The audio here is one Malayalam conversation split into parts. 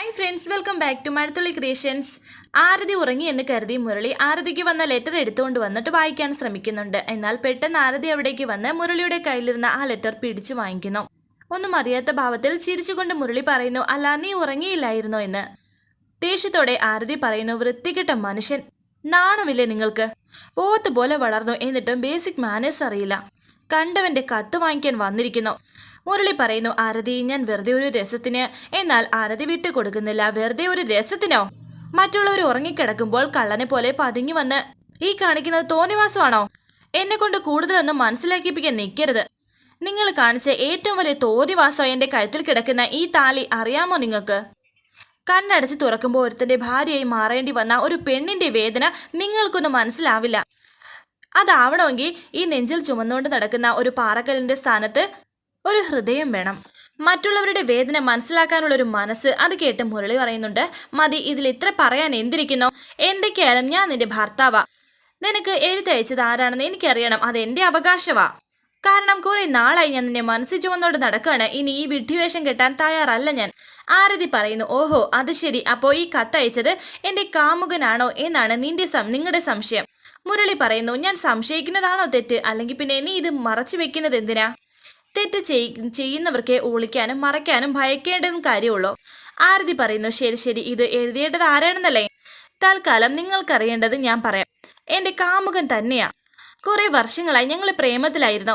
Hi friends welcome back to Mazhathulli creations Arathi ഉറങ്ങി എന്ന് കരുതി മുരളി ആരതിക്ക് വന്ന ലെറ്റർ എടുത്തുകൊണ്ട് വന്നിട്ട് വായിക്കാൻ ശ്രമിക്കുന്നുണ്ട്. എന്നാൽ പെട്ടെന്ന് ആരതി അവിടേക്ക് വന്ന് മുരളിയുടെ കയ്യിലിരുന്ന ആ ലെറ്റർ പിടിച്ചു വാങ്ങിക്കുന്നു. ഒന്നും അറിയാത്ത ഭാവത്തിൽ ചിരിച്ചുകൊണ്ട് മുരളി പറയുന്നു അല്ല നീ ഉറങ്ങിയില്ലായിരുന്നോ എന്ന്? ദേഷ്യത്തോടെ ആരതി പറയുന്നു വൃത്തികെട്ട മനുഷ്യൻ. നാണമില്ലേ നിങ്ങൾക്ക്? പോത്ത് പോലെ വളർന്നു. എന്നിട്ടും ബേസിക് മാനേഴ്സ് അറിയില്ല. കണ്ടവന്റെ കത്ത് വാങ്ങിക്കാൻ വന്നിരിക്കുന്നു. മുരളി പറയുന്നു ആരതി ഞാൻ വെറുതെ ഒരു രസത്തിന്. എന്നാൽ ആരതി വിട്ടു കൊടുക്കുന്നില്ല. വെറുതെ ഒരു രസത്തിനോ? മറ്റുള്ളവർ ഉറങ്ങിക്കിടക്കുമ്പോൾ കള്ളനെ പോലെ പതുങ്ങി വന്ന് ഈ കാണിക്കുന്നത് തോന്നിവാസമാണോ? എന്നെ കൊണ്ട് കൂടുതലൊന്നും മനസ്സിലാക്കിപ്പിക്കാൻ നിൽക്കരുത് നിങ്ങൾ കാണിച്ച ഏറ്റവും വലിയ തോതിവാസം എന്റെ കഴുത്തിൽ കിടക്കുന്ന ഈ താലി അറിയാമോ നിങ്ങൾക്ക്? കണ്ണടച്ച് തുറക്കുമ്പോൾ ഒരുത്തന്റെ ഭാര്യയായി മാറേണ്ടി വന്ന ഒരു പെണ്ണിന്റെ വേദന നിങ്ങൾക്കൊന്നും മനസ്സിലാവില്ല. അതാവണമെങ്കിൽ ഈ നെഞ്ചിൽ ചുമന്നുകൊണ്ട് നടക്കുന്ന ഒരു പാറക്കല്ലിന്റെ സ്ഥാനത്ത് ഒരു ഹൃദയം വേണം. മറ്റുള്ളവരുടെ വേദന മനസ്സിലാക്കാനുള്ള ഒരു മനസ്സ് അത് കേട്ട് മുരളി പറയുന്നുണ്ട് മതി ഇതിൽ ഇത്ര പറയാൻ എന്തിരിക്കുന്നു? എന്തൊക്കെയായാലും ഞാൻ നിന്റെ ഭർത്താവാ. നിനക്ക് എഴുത്തയച്ചത് ആരാണെന്ന് എനിക്കറിയണം അത് എന്റെ അവകാശവാ. കാരണം കുറെ നാളായി ഞാൻ നിന്നെ മനസ്സിൽ ചുമന്നോട് നടക്കുകയാണ്. ഇനി ഈ വിഡ്ഢിവേഷം കെട്ടാൻ തയ്യാറല്ല ഞാൻ. ആരതി പറയുന്നു ഓഹോ അത് ശരി. അപ്പോ ഈ കത്തയച്ചത് എന്റെ കാമുകനാണോ എന്നാണ് നിന്റെ നിങ്ങളുടെ സംശയം. മുരളി പറയുന്നു ഞാൻ സംശയിക്കുന്നതാണോ തെറ്റ്? അല്ലെങ്കിൽ പിന്നെ നീ ഇത് മറച്ചു വെക്കുന്നത് എന്തിനാ? തെറ്റ് ചെയ്- ചെയ്യുന്നവർക്ക് ഒളിക്കാനും മറയ്ക്കാനും ഭയക്കേണ്ടതും കാര്യമുള്ളൂ. ആരതി പറയുന്നു ശരി ശരി ഇത് എഴുതേണ്ടത് ആരാണെന്നല്ലേ? തൽക്കാലം നിങ്ങൾക്കറിയേണ്ടത് ഞാൻ പറയാം. എന്റെ കാമുകൻ തന്നെയാ. കുറെ വർഷങ്ങളായി ഞങ്ങൾ പ്രേമത്തിലായിരുന്നു.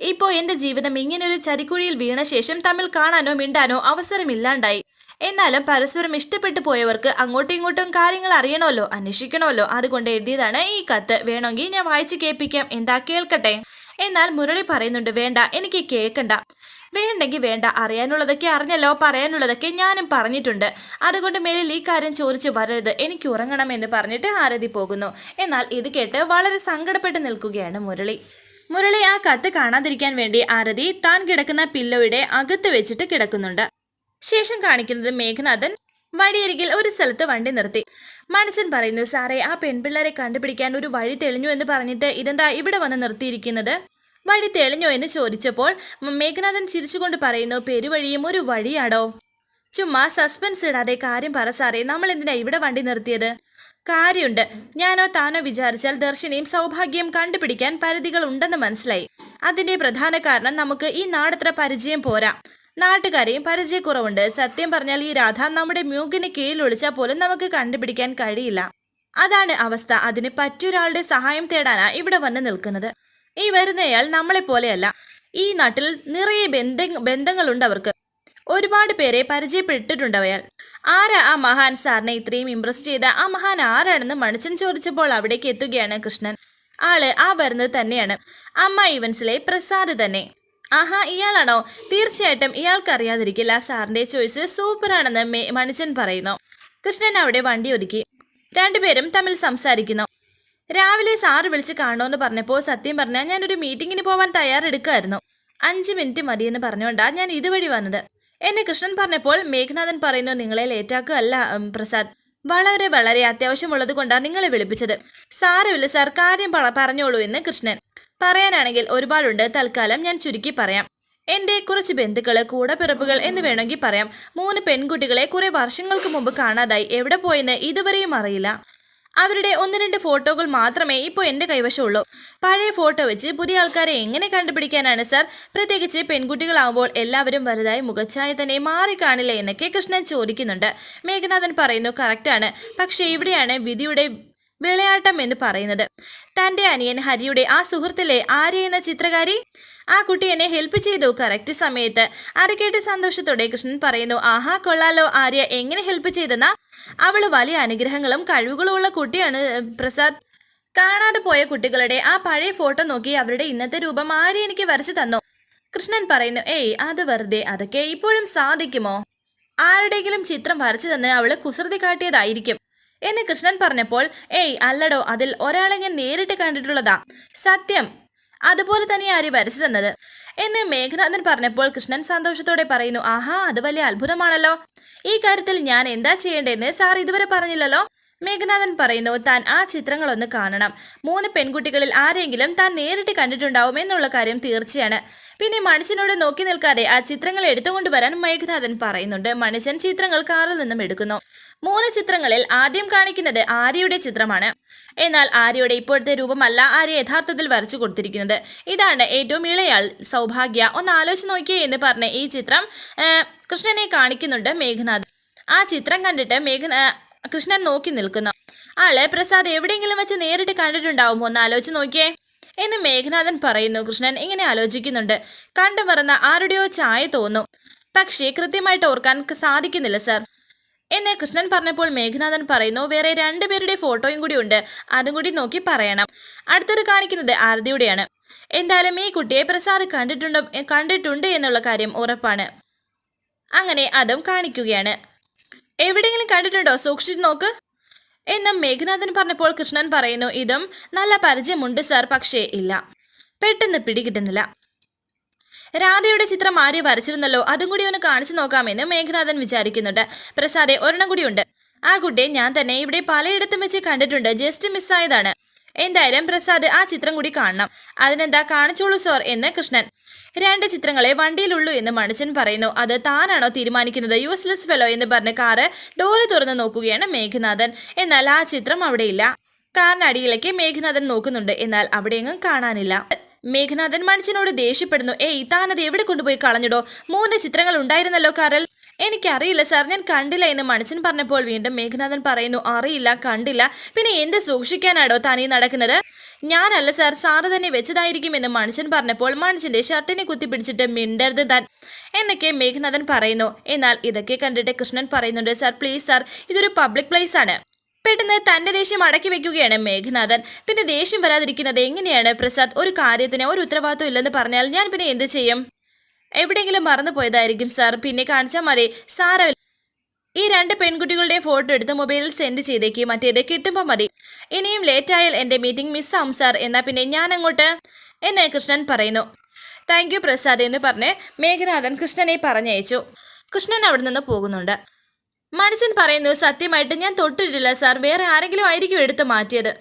ഇപ്പോൾ എന്റെ ജീവിതം ഇങ്ങനെ ഒരു ചതിക്കുഴിയിൽ വീണ ശേഷം തമ്മിൽ കാണാനോ മിണ്ടാനോ അവസരമില്ലാണ്ടായി. എന്നാലും പരസ്പരം ഇഷ്ടപ്പെട്ടു പോയവർക്ക് അങ്ങോട്ടും ഇങ്ങോട്ടും കാര്യങ്ങൾ അറിയണമല്ലോ അന്വേഷിക്കണമല്ലോ. അതുകൊണ്ട് എഴുതിയതാണ് ഈ കത്ത്. വേണമെങ്കിൽ ഞാൻ വായിച്ചു കേൾപ്പിക്കാം. എന്താ കേൾക്കട്ടെ? എന്നാൽ മുരളി പറയുന്നുണ്ട് വേണ്ട എനിക്ക് കേൾക്കണ്ട. വേണ്ടെങ്കിൽ വേണ്ട. അറിയാനുള്ളതൊക്കെ അറിഞ്ഞല്ലോ പറയാനുള്ളതൊക്കെ ഞാനും പറഞ്ഞിട്ടുണ്ട്. അതുകൊണ്ട് മേലിൽ ഈ കാര്യം ചോദിച്ച് വരരുത്. എനിക്ക് ഉറങ്ങണം എന്ന് പറഞ്ഞിട്ട് ആരതി പോകുന്നു. എന്നാൽ ഇത് കേട്ട് വളരെ സങ്കടപ്പെട്ട് നിൽക്കുകയാണ് മുരളി. മുരളി ആ കത്ത് കാണാതിരിക്കാൻ വേണ്ടി ആരതി താൻ കിടക്കുന്ന പില്ലോയുടെ അകത്ത് വെച്ചിട്ട് കിടക്കുന്നുണ്ട്. ശേഷം കാണിക്കുന്നത് മേഘനാഥൻ വഴിയരികിൽ ഒരു സ്ഥലത്ത് വണ്ടി നിർത്തി. മനുഷ്യൻ പറയുന്നു സാറേ ആ പെൺപിള്ളേരെ കണ്ടുപിടിക്കാൻ ഒരു വഴി തെളിഞ്ഞു എന്ന് പറഞ്ഞിട്ട് ഇതെന്താ ഇവിടെ വന്ന് നിർത്തിയിരിക്കുന്നത്? വഴി തെളിഞ്ഞോ എന്ന് ചോദിച്ചപ്പോൾ മേഘനാഥൻ ചിരിച്ചുകൊണ്ട് പറയുന്നു പെരുവഴിയും ഒരു വഴിയാടോ. ചുമ്മാ സസ്പെൻസ് ഇടാതെ കാര്യം പറ സാറേ നമ്മൾ എന്തിനാ ഇവിടെ വണ്ടി നിർത്തിയത്? കാര്യമുണ്ട് ഞാനോ താനോ വിചാരിച്ചാൽ ദർശനയും സൗഭാഗ്യം കണ്ടുപിടിക്കാൻ പരിധികൾ ഉണ്ടെന്ന് മനസ്സിലായി. അതിന്റെ പ്രധാന കാരണം നമുക്ക് ഈ നാടത്ര പരിചയം പോരാ. നാട്ടുകാരെയും പരിചയക്കുറവുണ്ട്. സത്യം പറഞ്ഞാൽ ഈ രാധ നമ്മുടെ മ്യൂഗിന് കീഴിൽ ഒളിച്ചാൽ പോലും നമുക്ക് കണ്ടുപിടിക്കാൻ കഴിയില്ല. അതാണ് അവസ്ഥ. അതിന് പറ്റൊരാളുടെ സഹായം തേടാനാ ഇവിടെ വന്ന് നിൽക്കുന്നത്. ഈ വരുന്നയാൾ നമ്മളെ പോലെയല്ല. ഈ നാട്ടിൽ നിറയെ ബന്ധ ബന്ധങ്ങളുണ്ട് അവർക്ക്. ഒരുപാട് പേരെ പരിചയപ്പെട്ടിട്ടുണ്ട് അയാൾ. ആരാ ആ മഹാൻ സാറിനെ ഇത്രയും ഇംപ്രസ് ചെയ്ത? ആ മഹാൻ ആരാണെന്ന് മണിച്ചൻ ചോദിച്ചപ്പോൾ അവിടേക്ക് എത്തുകയാണ് കൃഷ്ണൻ. ആൾ ആ വരുന്നത് തന്നെയാണ്. അമ്മ ഇവൻസിലെ പ്രസാദ് തന്നെ. ആഹാ ഇയാളാണോ? തീർച്ചയായിട്ടും ഇയാൾക്ക് അറിയാതിരിക്കില്ല സാറിന്റെ ചോയ്സ് സൂപ്പറാണെന്ന് മേ- മണിച്ചൻ പറയുന്നു. കൃഷ്ണൻ അവിടെ വണ്ടി ഒരുക്കി. രണ്ടുപേരും തമ്മിൽ സംസാരിക്കുന്നു. രാവിലെ സാറ് വിളിച്ച് കാണുമെന്ന് പറഞ്ഞപ്പോൾ സത്യം പറഞ്ഞാൽ ഞാനൊരു മീറ്റിങ്ങിന് പോവാൻ തയ്യാറെടുക്കായിരുന്നു. അഞ്ച് മിനിറ്റ് മതിയെന്ന് പറഞ്ഞുകൊണ്ടാ ഞാൻ ഇതുവഴി വന്നത്. എന്നെ കൃഷ്ണൻ പറഞ്ഞപ്പോൾ മേഘനാഥൻ പറയുന്നു നിങ്ങളെ ലേറ്റാക്കുകയല്ല പ്രസാദ്. വളരെ വളരെ അത്യാവശ്യമുള്ളത് കൊണ്ടാണ് നിങ്ങളെ വിളിപ്പിച്ചത്. സാരമില്ല സാർ കാര്യം പറഞ്ഞോളൂ എന്ന് കൃഷ്ണൻ. പറയാനാണെങ്കിൽ ഒരുപാടുണ്ട്. തൽക്കാലം ഞാൻ ചുരുക്കി പറയാം. എന്റെ കുറച്ച് ബന്ധുക്കൾ കൂടപ്പിറപ്പുകൾ എന്ന് വേണമെങ്കിൽ പറയാം. മൂന്ന് പെൺകുട്ടികളെ കുറെ വർഷങ്ങൾക്ക് മുമ്പ് കാണാതായി. എവിടെ പോയെന്ന് ഇതുവരെയും അറിയില്ല. അവരുടെ ഒന്ന് രണ്ട് ഫോട്ടോകൾ മാത്രമേ ഇപ്പോൾ എന്റെ കൈവശമുള്ളൂ. പഴയ ഫോട്ടോ വെച്ച് പുതിയ ആൾക്കാരെ എങ്ങനെ കണ്ടുപിടിക്കാനാണ് സാർ? പ്രത്യേകിച്ച് പെൺകുട്ടികളാവുമ്പോൾ എല്ലാവരും വലുതായി മുഖച്ഛായ തന്നെ മാറി കാണില്ല എന്നൊക്കെ കൃഷ്ണൻ ചോദിക്കുന്നുണ്ട്. മേഘനാഥൻ പറയുന്നു കറക്റ്റാണ്. പക്ഷേ ഇവിടെയാണ് വിധിയുടെ വിളയാട്ടം എന്ന് പറയുന്നത്. തന്റെ അനിയൻ ഹരിയുടെ ആ സുഹൃത്തിലെ ആര്യ എന്ന ചിത്രകാരി? ആ കുട്ടി എന്നെ ഹെൽപ്പ് ചെയ്തു. കറക്റ്റ് സമയത്ത് അത് കേട്ട് സന്തോഷത്തോടെ കൃഷ്ണൻ പറയുന്നു ആഹാ കൊള്ളാലോ ആര്യ എങ്ങനെ ഹെൽപ്പ് ചെയ്തെന്ന? അവൾ വലിയ അനുഗ്രഹങ്ങളും കഴിവുകളും ഉള്ള കുട്ടിയാണ് പ്രസാദ്. കാണാതെ പോയ കുട്ടികളുടെ ആ പഴയ ഫോട്ടോ നോക്കി അവരുടെ ഇന്നത്തെ രൂപം ആര്യ എനിക്ക് വരച്ചു തന്നു. കൃഷ്ണൻ പറയുന്നു ഏയ് അത് വെറുതെ അതൊക്കെ ഇപ്പോഴും സാധിക്കുമോ? ആരുടെയെങ്കിലും ചിത്രം വരച്ചു തന്ന് അവൾ കുസൃതി കാട്ടിയതായിരിക്കും. എന്ന് കൃഷ്ണൻ പറഞ്ഞപ്പോൾ ഏയ് അല്ലടോ അതിൽ ഒരാളെ ഞാൻ നേരിട്ട് കണ്ടിട്ടുള്ളതാ. സത്യം. അതുപോലെ തന്നെ ആര്യ വരച്ചു തന്നത്. എന്ന് മേഘനാഥൻ പറഞ്ഞപ്പോൾ കൃഷ്ണൻ സന്തോഷത്തോടെ പറയുന്നു ആഹാ അത് വലിയ അത്ഭുതമാണല്ലോ. ഈ കാര്യത്തിൽ ഞാൻ എന്താ ചെയ്യേണ്ടതെന്ന് സാർ ഇതുവരെ പറഞ്ഞില്ലല്ലോ. മേഘനാഥൻ പറയുന്നു താൻ ആ ചിത്രങ്ങളൊന്ന് കാണണം. മൂന്ന് പെൺകുട്ടികളിൽ ആരെങ്കിലും താൻ നേരിട്ട് കണ്ടിട്ടുണ്ടാവും എന്നുള്ള കാര്യം തീർച്ചയാണ്. പിന്നെ മനുഷ്യനോട് നോക്കി നിൽക്കാതെ ആ ചിത്രങ്ങൾ എടുത്തുകൊണ്ടുവരാൻ മേഘനാഥൻ പറയുന്നുണ്ട്. മനുഷ്യൻ ചിത്രങ്ങൾ കാറിൽ നിന്നും എടുക്കുന്നു. മൂന്ന് ചിത്രങ്ങളിൽ ആദ്യം കാണിക്കുന്നത് ആര്യയുടെ ചിത്രമാണ്. എന്നാൽ ആര്യയുടെ ഇപ്പോഴത്തെ രൂപമല്ല ആര്യ യഥാർത്ഥത്തിൽ വരച്ചു കൊടുത്തിരിക്കുന്നത്. ഇതാണ് ഏറ്റവും ഇളയാൾ സൗഭാഗ്യ. ഒന്ന് ആലോചിച്ച് നോക്കിയേ എന്ന് പറഞ്ഞ് ഈ ചിത്രം കൃഷ്ണനെ കാണിക്കുന്നുണ്ട് മേഘനാഥ്. ആ ചിത്രം കണ്ടിട്ട് മേഘന കൃഷ്ണൻ നോക്കി നിൽക്കുന്നു. ആളെ പ്രസാദ് എവിടെയെങ്കിലും വെച്ച് നേരിട്ട് കണ്ടിട്ടുണ്ടാവുമോ ഒന്ന് ആലോചിച്ച് നോക്കിയേ. എന്ന് മേഘനാഥൻ പറയുന്നു. കൃഷ്ണൻ ഇങ്ങനെ ആലോചിക്കുന്നുണ്ട്. കണ്ടു മറന്ന ആരുടെയോ ചായ തോന്നും. പക്ഷേ കൃത്യമായിട്ട് ഓർക്കാൻ സാധിക്കുന്നില്ല സർ. എന്ന് കൃഷ്ണൻ പറഞ്ഞപ്പോൾ മേഘനാഥൻ പറയുന്നു വേറെ രണ്ടുപേരുടെ ഫോട്ടോയും കൂടി ഉണ്ട്. അതും കൂടി നോക്കി പറയണം. അടുത്തത് കാണിക്കുന്നത് ആരതിയുടെയാണ്. എന്തായാലും ഈ കുട്ടിയെ പ്രസാദ് കണ്ടിട്ടുണ്ടോ കണ്ടിട്ടുണ്ട് എന്നുള്ള കാര്യം ഉറപ്പാണ്. അങ്ങനെ അതും കാണിക്കുകയാണ്. എവിടെയെങ്കിലും കണ്ടിട്ടുണ്ടോ? സൂക്ഷിച്ചു നോക്ക്. എന്നും മേഘനാഥൻ പറഞ്ഞപ്പോൾ കൃഷ്ണൻ പറയുന്നു ഇതും നല്ല പരിചയമുണ്ട് സാർ പക്ഷേ ഇല്ല. പെട്ടെന്ന് പിടികിട്ടുന്നില്ല. രാധയുടെ ചിത്രം ആര്യ വരച്ചിരുന്നല്ലോ അതും കൂടി ഒന്ന് കാണിച്ചു നോക്കാമെന്ന് മേഘനാഥൻ വിചാരിക്കുന്നുണ്ട്. പ്രസാദെ ഒരെണ്ണം കൂടിയുണ്ട്. ആ കുട്ടിയെ ഞാൻ തന്നെ ഇവിടെ പലയിടത്തും വെച്ച് കണ്ടിട്ടുണ്ട്. ജസ്റ്റ് മിസ്സായതാണ്. എന്തായാലും പ്രസാദ് ആ ചിത്രം കൂടി കാണണം. അതിനെന്താ കാണിച്ചോളൂ സോർ എന്ന് കൃഷ്ണൻ. രണ്ട് ചിത്രങ്ങളെ വണ്ടിയിലുള്ളൂ എന്ന് മണിച്ചൻ പറയുന്നു. അത് താനാണോ തീരുമാനിക്കുന്നത്? യൂസ്ലെസ് ഫെലോ എന്ന് പറഞ്ഞ് കാറ് ഡോറ് തുറന്ന് നോക്കുകയാണ് മേഘനാഥൻ. എന്നാൽ ആ ചിത്രം അവിടെയില്ല. കാറിനടിയിലേക്ക് മേഘനാഥൻ നോക്കുന്നുണ്ട്. എന്നാൽ അവിടെയെങ്ങും കാണാനില്ല. മേഘനാഥൻ മനുഷ്യനോട് ദേഷ്യപ്പെടുന്നു. ഏയ് താനത് എവിടെ കൊണ്ടുപോയി കളഞ്ഞിടോ? മൂന്ന് ചിത്രങ്ങൾ ഉണ്ടായിരുന്നല്ലോ കാറിൽ എനിക്കറിയില്ല സാർ. ഞാൻ കണ്ടില്ല എന്ന് മനുഷ്യൻ പറഞ്ഞപ്പോൾ വീണ്ടും മേഘനാഥൻ പറയുന്നു. അറിയില്ല കണ്ടില്ല. പിന്നെ എന്ത് സൂക്ഷിക്കാനാടോ താനീ നടക്കുന്നത്? ഞാനല്ല സാർ. സാറ് തന്നെ വെച്ചതായിരിക്കുമെന്ന് മനുഷ്യൻ പറഞ്ഞപ്പോൾ മനുഷ്യന്റെ ഷർട്ടിനെ കുത്തിപ്പിടിച്ചിട്ട് മിണ്ടരുത് താൻ എന്നൊക്കെ മേഘനാഥൻ പറയുന്നു. എന്നാൽ ഇതൊക്കെ കണ്ടിട്ട് കൃഷ്ണൻ പറയുന്നുണ്ട് സാർ പ്ലീസ് സാർ. ഇതൊരു പബ്ലിക് പ്ലേസ് ആണ്. പെട്ടെന്ന് തന്റെ ദേഷ്യം അടക്കി വെക്കുകയാണ് മേഘനാഥൻ. പിന്നെ ദേഷ്യം വരാതിരിക്കുന്നത് എങ്ങനെയാണ്? പ്രസാദ് ഒരു കാര്യത്തിന് ഒരു ഉത്തരവാദിത്വം ഇല്ലെന്ന് പറഞ്ഞാൽ ഞാൻ പിന്നെ എന്ത് ചെയ്യും? എവിടെയെങ്കിലും മറന്നു പോയതായിരിക്കും സാർ. പിന്നെ കാണിച്ചാൽ മതി. സാരമില്ല ഈ രണ്ട് പെൺകുട്ടികളുടെ ഫോട്ടോ എടുത്ത് മൊബൈലിൽ സെൻഡ് ചെയ്തേക്ക്. മറ്റേത് കിട്ടുമ്പോൾ മതി. ഇനിയും ലേറ്റായാൽ എന്റെ മീറ്റിംഗ് മിസ്സാവും സാർ. എന്നാൽ പിന്നെ ഞാൻ അങ്ങോട്ട് എന്ന് കൃഷ്ണൻ പറയുന്നു. താങ്ക് യു പ്രസാദ് എന്ന് പറഞ്ഞ് മേഘനാഥൻ കൃഷ്ണനെ പറഞ്ഞയച്ചു. കൃഷ്ണൻ അവിടെ നിന്ന് പോകുന്നുണ്ട്. മനുഷ്യൻ പറയുന്നു സത്യമായിട്ട് ഞാൻ തൊട്ടിട്ടില്ല സാർ. വേറെ ആരെങ്കിലും ആയിരിക്കും എടുത്തു മാറ്റിയത്.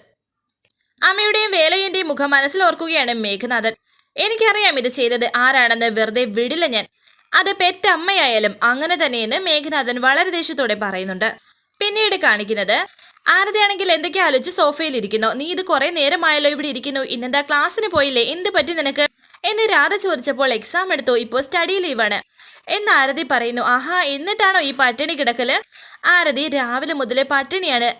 അമ്മയുടെയും വേലയുടെയും മുഖം മനസ്സിൽ ഓർക്കുകയാണ് മേഘനാഥൻ. എനിക്കറിയാം ഇത് ചെയ്തത് ആരാണെന്ന്. വെറുതെ വിടില്ല ഞാൻ. അത് പെറ്റമ്മയായാലും അങ്ങനെ തന്നെയെന്ന് മേഘനാഥൻ വളരെ ദേഷ്യത്തോടെ പറയുന്നുണ്ട്. പിന്നീട് കാണിക്കുന്നത് ആരതയാണെങ്കിൽ എന്തൊക്കെ ആലോചിച്ച് സോഫയിൽ ഇരിക്കുന്നു. നീ ഇത് കുറെ നേരമായല്ലോ ഇവിടെ ഇരിക്കുന്നു. ഇന്നെന്താ ക്ലാസ്സിന് പോയില്ലേ? എന്ത് പറ്റി നിനക്ക്? എന്ന് രാധ ചോദിച്ചപ്പോൾ എക്സാം എടുത്തു. ഇപ്പോൾ സ്റ്റഡി ലീവാണ് എന്ന് ആരതി പറയുന്നു. ആഹാ എന്നിട്ടാണോ ഈ പട്ടിണി കിടക്കൽ? ആരതി രാവിലെ മുതലേ പട്ടിണിയാണ്.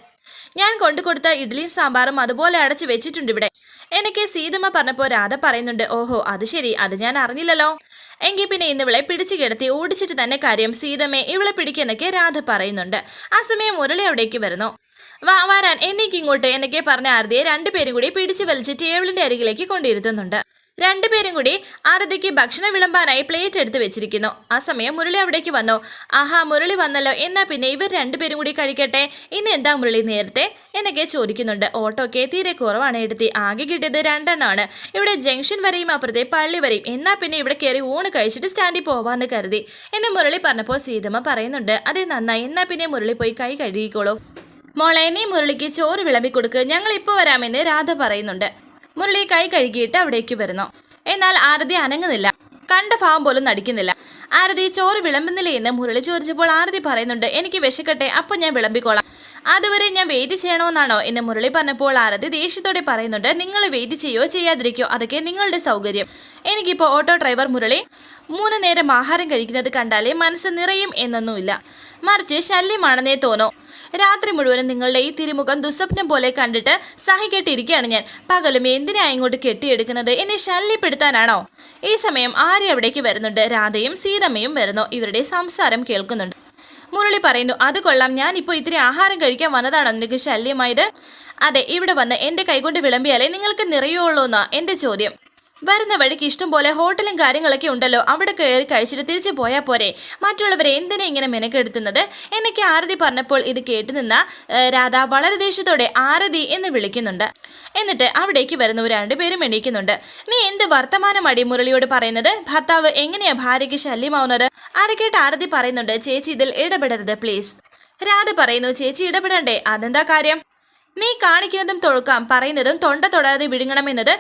ഞാൻ കൊണ്ടുകൊടുത്ത ഇഡ്ഡലിയും സാമ്പാറും അതുപോലെ അടച്ചു വെച്ചിട്ടുണ്ട് ഇവിടെ. എനിക്ക് സീതമ്മ പറഞ്ഞപ്പോൾ രാധ പറയുന്നുണ്ട്. ഓഹോ അത് ശരി. അത് ഞാൻ അറിഞ്ഞില്ലല്ലോ. എങ്കിൽ പിന്നെ ഇന്ന് ഇവളെ പിടിച്ചു കിടത്തി ഓടിച്ചിട്ട് തന്നെ കാര്യം സീതമ്മേ ഇവളെ പിടിക്കുന്നൊക്കെ രാധ പറയുന്നുണ്ട്. ആ സമയം മുരളി അവിടേക്ക് വരുന്നു. വാ വരാൻ. എന്നേക്ക് ഇങ്ങോട്ട് എന്നൊക്കെ പറഞ്ഞ ആരതിയെ രണ്ടുപേരും കൂടി പിടിച്ചു വലിച്ച് ടേബിളിന്റെ അരികിലേക്ക് കൊണ്ടിരുത്തുന്നുണ്ട്. രണ്ടുപേരും കൂടി ആരതിക്ക് ഭക്ഷണം വിളമ്പാനായി പ്ലേറ്റ് എടുത്തു വെച്ചിരിക്കുന്നു. ആ സമയം മുരളി അവിടേക്ക് വന്നു. ആഹാ മുരളി വന്നല്ലോ. എന്നാ പിന്നെ ഇവർ രണ്ടുപേരും കൂടി കഴിക്കട്ടെ? ഇന്ന് എന്താ മുരളി നേരത്തെ? എന്നൊക്കെ ചോദിക്കുന്നുണ്ട്. ഓട്ടോക്കെ തീരെ കുറവാണ് എടുത്തി. ആകെ കിട്ടിയത് രണ്ടെണ്ണമാണ്. ഇവിടെ ജംഗ്ഷൻ വരെയും അപ്പുറത്തെ പള്ളി വരെയും. എന്നാ പിന്നെ ഇവിടെ കയറി ഊണ് കഴിച്ചിട്ട് സ്റ്റാൻഡിൽ പോവാന്ന് കരുതി. എന്നെ മുരളി പറഞ്ഞപ്പോൾ സീതമ്മ പറയുന്നുണ്ട്. അതെ നന്നായി എന്നാ പിന്നെ മുരളി പോയി കൈ കഴുകിക്കോളൂ. മോളെ നീ മുരളിക്ക് ചോറ് വിളമ്പി കൊടുക്ക് ഞങ്ങൾ ഇപ്പോൾ വരാമെന്ന് രാധ പറയുന്നുണ്ട്. മുരളി കൈ കഴുകിയിട്ട് അവിടേക്ക് വരുന്നു. എന്നാൽ ആരതി അനങ്ങുന്നില്ല. കണ്ട ഭാവം പോലും നടിക്കുന്നില്ല. ആരതി ചോറ് വിളമ്പുന്നില്ലേ എന്ന് മുരളി ചോദിച്ചപ്പോൾ ആരതി പറയുന്നുണ്ട് എനിക്ക് വിശക്കട്ടെ അപ്പോൾ ഞാൻ വിളമ്പിക്കോളാം. അതുവരെ ഞാൻ വെയിറ്റ് ചെയ്യണമെന്നാണോ എന്ന് മുരളി പറഞ്ഞപ്പോൾ ആരതി ദേഷ്യത്തോടെ പറയുന്നുണ്ട് നിങ്ങൾ വെയിറ്റ് ചെയ്യോ ചെയ്യാതിരിക്കോ അതൊക്കെ നിങ്ങളുടെ സൗകര്യം. എനിക്കിപ്പോൾ ഓട്ടോ ഡ്രൈവർ മുരളി മൂന്ന് നേരം ആഹാരം കഴിക്കുന്നത് കണ്ടാലേ മനസ്സ് നിറയും എന്നൊന്നുമില്ല. മറിച്ച് ശല്യമാണെന്നേ തോന്നൂ. രാത്രി മുഴുവനും നിങ്ങളുടെ ഈ തിരുമുഖം ദുസ്വപ്നം പോലെ കണ്ടിട്ട് സഹികെട്ടിരിക്കുകയാണ് ഞാൻ. പകലും എന്തിനാ ഇങ്ങോട്ട് കെട്ടിയെടുക്കുന്നത്? എന്നെ ശല്യപ്പെടുത്താനാണോ? ഈ സമയം ആര്യ അവിടേക്ക് വരുന്നുണ്ട്. രാധയും സീതമ്മയും വരുന്നു. ഇവരുടെ സംസാരം കേൾക്കുന്നുണ്ട്. മുരളി പറയുന്നു അത് കൊള്ളാം. ഞാൻ ഇപ്പോൾ ഇത്തിരി ആഹാരം കഴിക്കാൻ വന്നതാണോ നിനക്ക് ശല്യമായത്? അതെ ഇവിടെ വന്ന് എന്റെ കൈകൊണ്ട് വിളമ്പിയാലേ നിങ്ങൾക്ക് നിറയുള്ളൂ എന്നാ എന്റെ ചോദ്യം. വരുന്ന വഴിക്ക് ഇഷ്ടം പോലെ ഹോട്ടലും കാര്യങ്ങളൊക്കെ ഉണ്ടല്ലോ. അവിടെ കയറി കഴിച്ചിട്ട് തിരിച്ചു പോയാൽ പോരെ. മറ്റുള്ളവരെ എന്തിനാ ഇങ്ങനെ മെനക്കെടുത്തുന്നത്? എന്നൊക്കെ ആരതി പറഞ്ഞപ്പോൾ ഇത് കേട്ടു നിന്ന രാധ വളരെ ദേഷ്യത്തോടെ ആരതി എന്ന് വിളിക്കുന്നുണ്ട്. എന്നിട്ട് അവിടേക്ക് വരുന്നവർ രണ്ടുപേരും എണീക്കുന്നുണ്ട്. നീ എന്ത് വർത്തമാനമടി മുരളിയോട് പറയുന്നത്? ഭർത്താവ് എങ്ങനെയാ ഭാര്യയ്ക്ക് ശല്യമാവുന്നത്? ആരക്കേട്ട് കേട്ട് ആരതി പറയുന്നുണ്ട് ചേച്ചി ഇതിൽ ഇടപെടരുത് പ്ലീസ്. രാധ പറയുന്നു ചേച്ചി ഇടപെടണ്ടേ? അതെന്താ കാര്യം? നീ കാണിക്കുന്നതും തൊഴുക്കാം പറയുന്നതും തൊണ്ട തൊടാതെ വിഴുങ്ങണമെന്നത്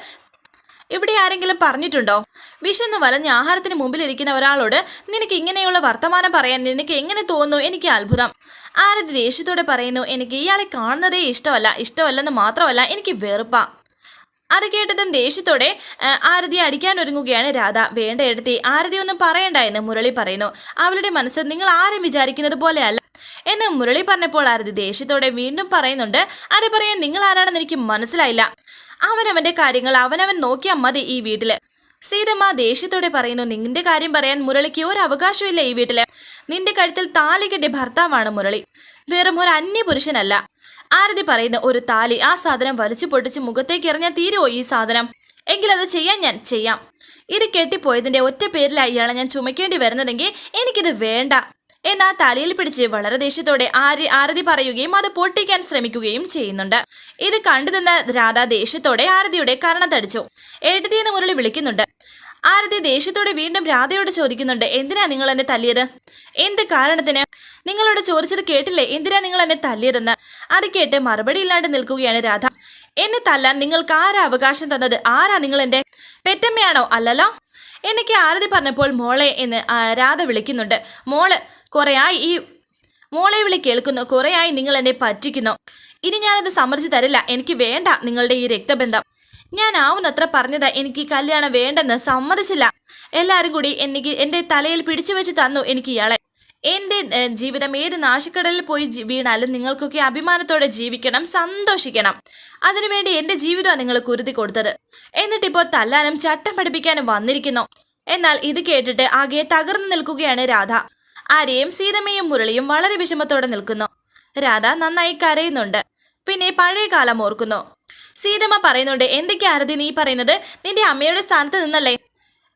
ഇവിടെ ആരെങ്കിലും പറഞ്ഞിട്ടുണ്ടോ? വിശന്ന് വലഞ്ഞ ആഹാരത്തിന് മുമ്പിലിരിക്കുന്ന ഒരാളോട് നിനക്ക് ഇങ്ങനെയുള്ള വർത്തമാനം പറയാൻ നിനക്ക് എങ്ങനെ തോന്നുന്നു? എനിക്ക് അത്ഭുതം. ആരതി ദേഷ്യത്തോടെ പറയുന്നു എനിക്ക് ഇയാളെ കാണുന്നതേ ഇഷ്ടമല്ല. ഇഷ്ടമല്ലെന്ന് മാത്രമല്ല എനിക്ക് വെറുപ്പാ. അത് കേട്ടതും ദേഷ്യത്തോടെ ആരതി അടിക്കാൻ ഒരുങ്ങുകയാണ് രാധ. വേണ്ട എടുത്തി ആരതി ഒന്നും പറയണ്ട എന്ന് മുരളി പറയുന്നു. അവളുടെ മനസ്സ് നിങ്ങൾ ആരും വിചാരിക്കുന്നത് പോലെയല്ല. എന്ന് മുരളി പറഞ്ഞപ്പോൾ ആരതി ദേഷ്യത്തോടെ വീണ്ടും പറയുന്നുണ്ട് അത് പറയാൻ നിങ്ങൾ ആരാണെന്ന് എനിക്ക് മനസ്സിലായില്ല. അവനവന്റെ കാര്യങ്ങൾ അവനവൻ നോക്കിയാൽ മതി ഈ വീട്ടിൽ. സീതമ്മ ദേഷ്യത്തോടെ പറയുന്നു നിന്റെ കാര്യം പറയാൻ മുരളിക്ക് ഒരു അവകാശമില്ല ഈ വീട്ടിൽ. നിന്റെ കഴുത്തിൽ താലി കെട്ടിയ ഭർത്താവാണ് മുരളി. വെറും ഒരു അന്യ പുരുഷനല്ല ആരതി പറയുന്ന ഒരു താലി ആ സാധനം വലിച്ചു പൊട്ടിച്ച് മുഖത്തേക്ക് എറിഞ്ഞാൽ തീരുമോ ഈ സാധനം? എങ്കിലത് ചെയ്യാൻ ഞാൻ ചെയ്യാം. ഇത് കെട്ടിപ്പോയതിന്റെ ഒറ്റ പേരിലായി ഇയാളെ ഞാൻ ചുമക്കേണ്ടി വരുന്നതെങ്കിൽ എനിക്കിത് വേണ്ട. എന്നാ തലയിൽ പിടിച്ച് വളരെ ദേഷ്യത്തോടെ ആര് ആരതി പറയുകയും അത് പൊട്ടിക്കാൻ ശ്രമിക്കുകയും ചെയ്യുന്നുണ്ട്. ഇത് കണ്ടു നിന്ന രാധ ദേഷ്യത്തോടെ ആരതിയുടെ കരണത്തടിച്ചു എഴുതി എന്ന് മുരളി വിളിക്കുന്നുണ്ട്. ആരതി ദേഷ്യത്തോടെ വീണ്ടും രാധയോട് ചോദിക്കുന്നുണ്ട് എന്തിനാ നിങ്ങൾ എന്നെ തല്ലിയത്? എന്ത് കാരണത്തിന്? നിങ്ങളോട് ചോദിച്ചത് കേട്ടില്ലേ? എന്തിനാ നിങ്ങൾ എന്നെ തല്ലിയതെന്ന്? അത് കേട്ട് മറുപടി ഇല്ലാണ്ട് നിൽക്കുകയാണ് രാധ. എന്നെ തല്ലാൻ നിങ്ങൾക്ക് ആരാ അവകാശം തന്നത്? ആരാ നിങ്ങൾ എന്റെ പെറ്റമ്മയാണോ? അല്ലല്ലോ? എനിക്ക് ആരതി പറഞ്ഞപ്പോൾ മോളെ എന്ന് രാധ വിളിക്കുന്നുണ്ട്. മോൾ കുറേയായി ഈ മോളെ വിളി കേൾക്കുന്നു. കുറേയായി നിങ്ങൾ എന്നെ പറ്റിക്കുന്നു. ഇനി ഞാനത് സമ്മതിച്ചു തരില്ല. എനിക്ക് വേണ്ട നിങ്ങളുടെ ഈ രക്തബന്ധം. ഞാൻ ആവുന്നത്ര പറഞ്ഞതാ. എനിക്ക് കല്യാണം വേണ്ടെന്ന് സമ്മതിച്ചില്ല. എല്ലാവരും കൂടി എനിക്ക് എന്റെ തലയിൽ പിടിച്ചു വെച്ച് തന്നു എനിക്ക് ഇയാളെ. എന്റെ ജീവിതം ഏത് നാശക്കടലിൽ പോയി വീണാലും നിങ്ങൾക്കൊക്കെ അഭിമാനത്തോടെ ജീവിക്കണം സന്തോഷിക്കണം. അതിനുവേണ്ടി എന്റെ ജീവിതമാണ് നിങ്ങൾ കുരുതി കൊടുത്തത്. എന്നിട്ടിപ്പോൾ തല്ലാനും ചട്ടം പഠിപ്പിക്കാനും വന്നിരിക്കുന്നു. എന്നാൽ ഇത് കേട്ടിട്ട് ആകെ തകർന്നു നിൽക്കുകയാണ് രാധ. ആരെയും സീതമ്മയും മുരളിയും വളരെ വിഷമത്തോടെ നിൽക്കുന്നു. രാധ നന്നായി കരയുന്നുണ്ട്. പിന്നെ പഴയ കാലം ഓർക്കുന്നു. സീതമ്മ പറയുന്നുണ്ട് എന്തൊക്കെ ആരതി നീ പറയുന്നത്? നിന്റെ അമ്മയുടെ സ്ഥാനത്ത് നിന്നല്ലേ?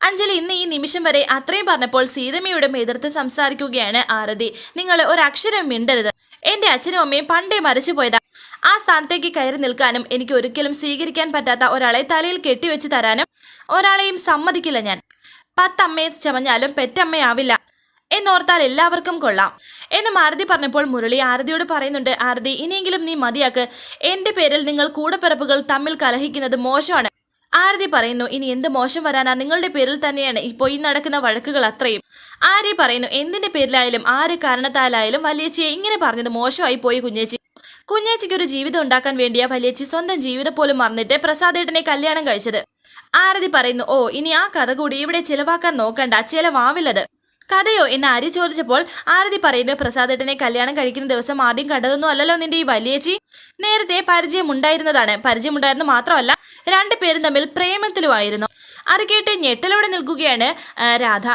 അഞ്ജലി ഇന്ന് ഈ നിമിഷം വരെ അത്രയും പറഞ്ഞപ്പോൾ സീതമ്മയുടെ എതിർത്ത് സംസാരിക്കുകയാണ് ആരതി. നിങ്ങൾ ഒരക്ഷരം മിണ്ടരുത്. എന്റെ അച്ഛനും അമ്മയും പണ്ടേ മരിച്ചു പോയതാ ആ സ്ഥാനത്തേക്ക് കയറി നിൽക്കാനും എനിക്ക് ഒരിക്കലും സ്വീകരിക്കാൻ പറ്റാത്ത ഒരാളെ തലയിൽ കെട്ടിവെച്ച് തരാനും ഒരാളെയും സമ്മതിക്കില്ല ഞാൻ. പത്തമ്മയെ ചമഞ്ഞാലും പെറ്റമ്മയാവില്ല. എന്നോർത്താൽ എല്ലാവർക്കും കൊള്ളാം. എന്ന് ആരതി പറഞ്ഞപ്പോൾ മുരളി ആരതിയോട് പറയുന്നുണ്ട് ആരതി ഇനിയെങ്കിലും നീ മതിയാക്ക്. എന്റെ പേരിൽ നിങ്ങൾ കൂടപ്പിറപ്പുകൾ തമ്മിൽ കലഹിക്കുന്നത് മോശമാണ്. ആരതി പറയുന്നു ഇനി എന്ത് മോശം വരാനാ? നിങ്ങളുടെ പേരിൽ തന്നെയാണ് ഇപ്പോൾ ഈ നടക്കുന്ന വഴക്കുകൾ അത്രയും. ആര്യ പറയുന്നു എന്തിന്റെ പേരിലായാലും ആര് കാരണത്താലായാലും വലിയച്ചിയെ ഇങ്ങനെ പറഞ്ഞത് മോശമായി പോയി കുഞ്ഞേച്ചി. കുഞ്ഞേച്ചിക്ക് ഒരു ജീവിതം ഉണ്ടാക്കാൻ വേണ്ടിയാ വലിയച്ചി സ്വന്തം ജീവിതം പോലും മറന്നിട്ട് പ്രസാദേട്ടനെ കല്യാണം കഴിച്ചത്. ആരതി പറയുന്നു ഓ ഇനി ആ കഥ കൂടി ഇവിടെ ചിലവാക്കാൻ നോക്കണ്ട. ചിലവാവില്ലത്. കഥയോ? എന്ന് ആര്യ ചോദിച്ചപ്പോൾ ആരതി പറയുന്നു പ്രസാദേട്ടനെ കല്യാണം കഴിക്കുന്ന ദിവസം ആദ്യം കണ്ടതൊന്നും അല്ലല്ലോ നിന്റെ ഈ വലിയേച്ചി. നേരത്തെ പരിചയമുണ്ടായിരുന്നതാണ്. പരിചയമുണ്ടായിരുന്നു മാത്രമല്ല രണ്ടുപേരും തമ്മിൽ പ്രേമത്തിലുമായിരുന്നു. അത് കേട്ട് ഞെട്ടലോടെ നിൽക്കുകയാണ് രാധ.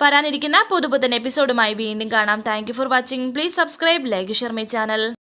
വരാനിരിക്കുന്ന പുതുപുത്തൻ എപ്പിസോഡുമായി വീണ്ടും കാണാം. Thank for watching please subscribe like share my channel